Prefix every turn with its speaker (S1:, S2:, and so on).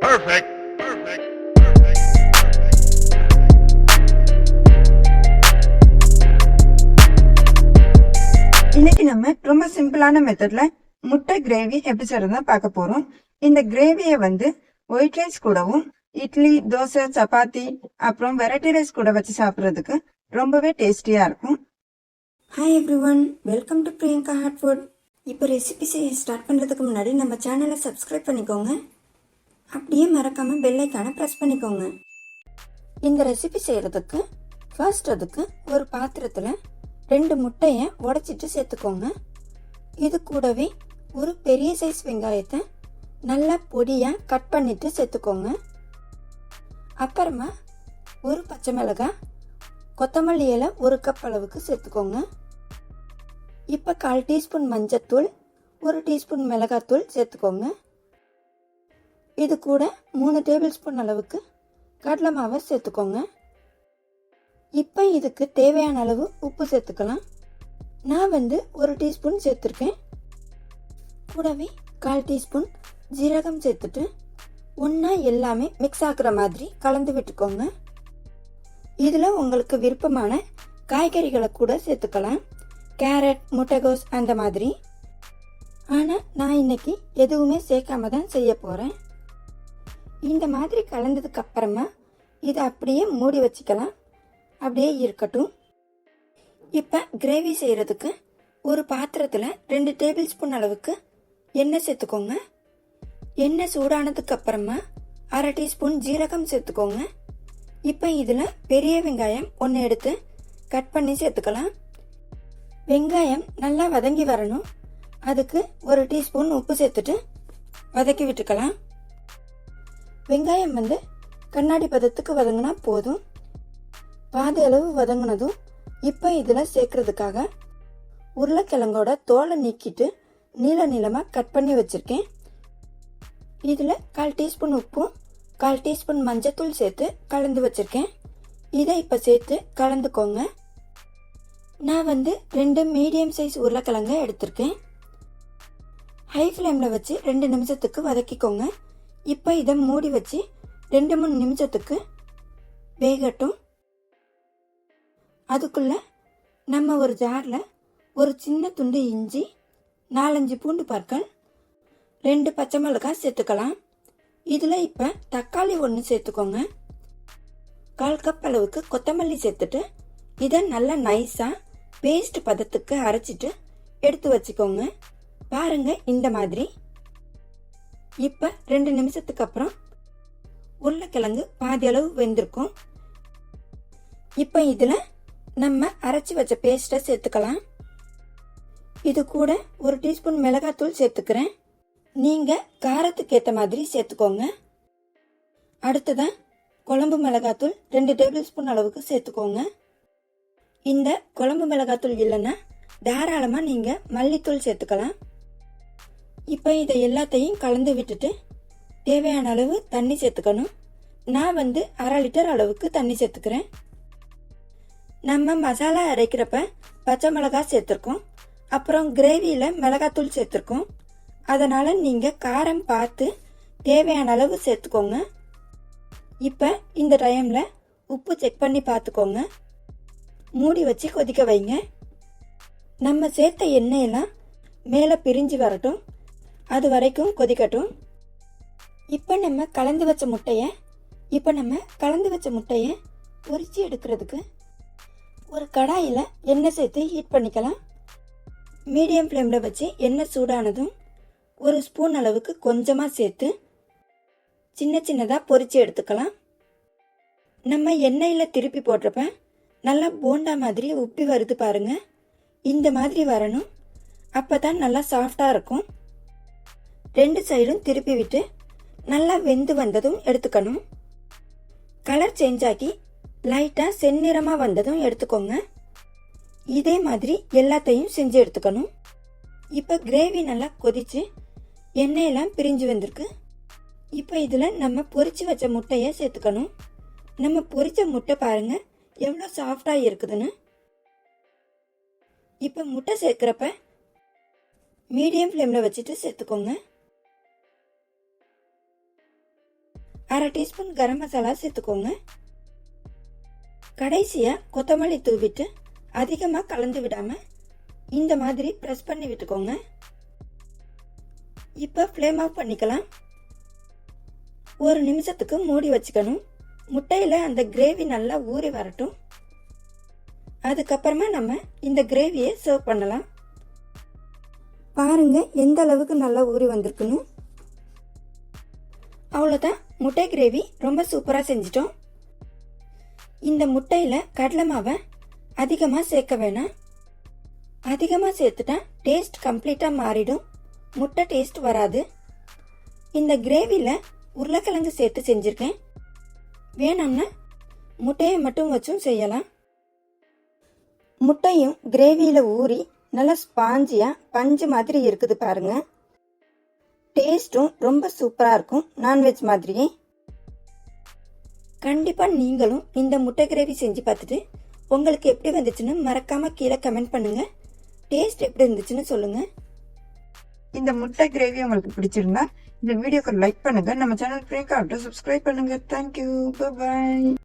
S1: Perfect. Perfect. Perfect.
S2: இன்னைக்கு நம்ம ரொம்ப சிம்பிளான மெத்தட்ல முட்டை கிரேவி எப்படி செய்யறதுன்னு பார்க்க போறோம் இந்த கிரேவியை வந்து ஒயிட் ரைஸ் கூடவும் இட்லி தோசை சப்பாத்தி அப்புறம் வெரைட்டி ரைஸ் கூட வச்சு சாப்பிட்றதுக்கு ரொம்பவே டேஸ்டியா இருக்கும்
S3: hi everyone welcome to Priyanka hot food இப்போ ரெசிபி செய்ய ஸ்டார்ட் பண்ணுறதுக்கு முன்னாடி நம்ம சேனலை சப்ஸ்கிரைப் பண்ணிக்கோங்க அப்படியே மறக்காமல் பெல்லைக்கான ப்ரெஸ் பண்ணிக்கோங்க. இந்த ரெசிபி செய்கிறதுக்கு ஃபர்ஸ்ட் அதுக்கு ஒரு பாத்திரத்தில் ரெண்டு முட்டையை உடச்சிட்டு சேர்த்துக்கோங்க. இது கூடவே ஒரு பெரிய சைஸ் வெங்காயத்தை நல்லா பொடியாக கட் பண்ணிட்டு சேர்த்துக்கோங்க. அப்புறமா ஒரு பச்சை மிளகாய் கொத்தமல்லி இலை ஒரு கப் அளவுக்கு சேர்த்துக்கோங்க. இப்போ கால் டீஸ்பூன் மஞ்சத்தூள் ஒரு டீஸ்பூன் மிளகாத்தூள் சேர்த்துக்கோங்க. இது கூட மூணு டேபிள் ஸ்பூன் அளவுக்கு கடலை மாவை சேர்த்துக்கோங்க. இப்போ இதுக்கு தேவையான அளவு உப்பு சேர்த்துக்கலாம். நான் வந்து ஒரு டீஸ்பூன் சேர்த்துருக்கேன். கூடவே கால் டீஸ்பூன் ஜீரகம் சேர்த்துட்டு ஒன்றா எல்லாமே மிக்ஸ் ஆகுற மாதிரி கலந்து விட்டுக்கோங்க. இதில் உங்களுக்கு விருப்பமான காய்கறிகளை கூட சேர்த்துக்கலாம். கேரட் முட்டைகோஸ் அந்த மாதிரி. ஆனால் நான் இன்னைக்கு எதுவுமே சேர்க்காம தான் செய்ய போகிறேன் இந்த மாதிரி கலந்ததுக்கு அப்புறமா இதை அப்படியே மூடி வச்சுக்கலாம். அப்படியே இருக்கட்டும். இப்போ கிரேவி செய்கிறதுக்கு ஒரு பாத்திரத்தில் ரெண்டு டேபிள் ஸ்பூன் அளவுக்கு எண்ணெய் சேர்த்துக்கோங்க. எண்ணெய் சூடானதுக்கு அப்புறமா அரை டீஸ்பூன் ஜீரகம் சேர்த்துக்கோங்க. இப்போ இதில் பெரிய வெங்காயம் ஒன்று எடுத்து கட் பண்ணி சேர்த்துக்கலாம். வெங்காயம் நல்லா வதங்கி வரணும். அதுக்கு ஒரு டீஸ்பூன் உப்பு சேர்த்துட்டு வதக்கி விட்டுக்கலாம். வெங்காயம் வந்து கண்ணாடி பதத்துக்கு வதங்கினா போதும். பாதி அளவு வதங்கினதும் இப்போ இதில் சேர்க்கறதுக்காக உருளைக்கிழங்கோட தோலை நீக்கிட்டு நீள நீளமாக கட் பண்ணி வச்சுருக்கேன். இதில் கால் டீஸ்பூன் உப்பும் கால் டீஸ்பூன் மஞ்சத்தூள் சேர்த்து கலந்து வச்சுருக்கேன். இதை இப்போ சேர்த்து கலந்துக்கோங்க. நான் வந்து ரெண்டு மீடியம் சைஸ் உருளைக்கிழங்க எடுத்திருக்கேன். ஹை ஃப்ளேமில் வச்சு ரெண்டு நிமிஷத்துக்கு வதக்கிக்கோங்க. இப்போ இதை மூடி வச்சு ரெண்டு மூணு நிமிஷத்துக்கு வேகட்டும். அதுக்குள்ளே நம்ம ஒரு ஜாரில் ஒரு சின்ன துண்டு இஞ்சி நாலஞ்சு பூண்டு பற்கள் ரெண்டு பச்சை மிளகாய் சேர்த்துக்கலாம். இதில் இப்போ தக்காளி ஒன்று சேர்த்துக்கோங்க. கால் கப் அளவுக்கு கொத்தமல்லி சேர்த்துட்டு இதை நல்லா நைஸாக பேஸ்ட் பதத்துக்கு அரைச்சிட்டு எடுத்து வச்சுக்கோங்க. பாருங்க இந்த மாதிரி. இப்போ ரெண்டு நிமிஷத்துக்கு அப்புறம் உருளைக்கிழங்கு பாதி அளவு வெந்திருக்கும். இப்போ இதில் நம்ம அரைச்சி வச்ச பேஸ்ட்டை சேர்த்துக்கலாம். இது கூட ஒரு டீஸ்பூன் மிளகாத்தூள் சேர்த்துக்கிறேன். நீங்கள் காரத்துக்கு ஏற்ற மாதிரி சேர்த்துக்கோங்க. அடுத்ததான் குழம்பு மிளகாத்தூள் ரெண்டு டேபிள் ஸ்பூன் அளவுக்கு சேர்த்துக்கோங்க. இந்த குழம்பு மிளகாத்தூள் இல்லைன்னா தாராளமாக நீங்கள் மல்லித்தூள் சேர்த்துக்கலாம். இப்போ இதை எல்லாத்தையும் கலந்து விட்டுட்டு தேவையான அளவு தண்ணி சேர்த்துக்கணும். நான் வந்து அரை லிட்டர் அளவுக்கு தண்ணி சேர்த்துக்கிறேன். நம்ம மசாலா அரைக்கிறப்ப பச்சை மிளகாய் சேர்த்துருக்கோம். அப்புறம் கிரேவியில் மிளகாத்தூள் சேர்த்துருக்கோம். அதனால் நீங்கள் காரம் பார்த்து தேவையான அளவு சேர்த்துக்கோங்க. இப்போ இந்த டைமில் உப்பு செக் பண்ணி பார்த்துக்கோங்க. மூடி வச்சு கொதிக்க வைங்க. நம்ம சேர்த்த எண்ணெயெல்லாம் மேலே பிரிஞ்சு வரட்டும். அது வரைக்கும் கொதிக்கட்டும். இப்போ நம்ம கலந்து வச்ச முட்டையை இப்போ நம்ம கலந்து வச்ச முட்டையை பொரிச்சு எடுக்கிறதுக்கு ஒரு கடாயில் எண்ணெய் சேர்த்து ஹீட் பண்ணிக்கலாம். மீடியம் ஃப்ளேமில் வச்சு எண்ணெய் சூடானதும் ஒரு ஸ்பூன் அளவுக்கு கொஞ்சமாக சேர்த்து சின்ன சின்னதாக பொரிச்சு எடுத்துக்கலாம். நம்ம எண்ணெயில் திருப்பி போடுறப்ப நல்லா போண்டா மாதிரி உப்பி வருது பாருங்க. இந்த மாதிரி வரணும். அப்போ தான் நல்லா சாஃப்டாக இருக்கும். ரெண்டு சைடும் திருப்பி விட்டு நல்லா வெந்து வந்ததும் எடுத்துக்கணும். கலர் சேஞ்ச் ஆகி லைட்டாக செந்நிறமாக வந்ததும் எடுத்துக்கோங்க. இதே மாதிரி எல்லாத்தையும் செஞ்சு எடுத்துக்கணும். இப்போ கிரேவி நல்லா கொதிச்சு எண்ணெயெல்லாம் பிரிஞ்சு வந்திருக்கு. இப்போ இதில் நம்ம பொரிச்சு வச்ச முட்டையை சேர்த்துக்கணும். நம்ம பொரிச்ச முட்டை பாருங்க எவ்வளோ சாஃப்டாக இருக்குதுன்னு. இப்போ முட்டை சேர்க்குறப்ப மீடியம் ஃப்ளேமில் வச்சுட்டு சேர்த்துக்கோங்க. அரை டீஸ்பூன் கரம் மசாலா சேர்த்துக்கோங்க. கடைசியாக கொத்தமல்லி தூவிட்டு அதிகமாக கலந்து விடாமல் இந்த மாதிரி ப்ரெஸ் பண்ணி விட்டுக்கோங்க. இப்போ ஃப்ளேம் ஆஃப் பண்ணிக்கலாம். ஒரு நிமிஷத்துக்கு மூடி வச்சுக்கணும். முட்டையில் அந்த கிரேவி நல்லா ஊறி வரட்டும். அதுக்கப்புறமா நம்ம இந்த கிரேவியை சர்வ் பண்ணலாம். பாருங்கள் எந்த அளவுக்கு நல்லா ஊறி வந்திருக்குன்னு. அவ்வளோதான் முட்டை கிரேவி ரொம்ப சூப்பராக செஞ்சிட்டோம். இந்த முட்டையில் கடலை மாவை அதிகமாக சேர்க்க வேணாம். அதிகமாக சேர்த்துட்டா டேஸ்ட் கம்ப்ளீட்டாக மாறிடும். முட்டை டேஸ்ட் வராது. இந்த கிரேவியில் உருளைக்கிழங்கு சேர்த்து செஞ்சுருக்கேன். வேணும்னா முட்டையை மட்டும் வச்சும் செய்யலாம். முட்டையும் கிரேவியில் ஊறி நல்லா ஸ்பாஞ்சியாக பஞ்சு மாதிரி இருக்குது பாருங்க. டேஸ்ட்டும் ரொம்ப சூப்பராக இருக்கும். நான்வெஜ் மாதிரியே கண்டிப்பாக நீங்களும் இந்த முட்டை கிரேவி செஞ்சு பார்த்துட்டு உங்களுக்கு எப்படி வந்துச்சுன்னு மறக்காமல் கீழே கமெண்ட் பண்ணுங்கள் டேஸ்ட் எப்படி இருந்துச்சுன்னு சொல்லுங்கள்
S2: இந்த முட்டை கிரேவி உங்களுக்கு பிடிச்சிருந்தா இந்த வீடியோக்கு லைக் பண்ணுங்கள் நம்ம சேனல் பிரியங்கா சப்ஸ்கிரைப் பண்ணுங்கள் தேங்க்யூ பாய்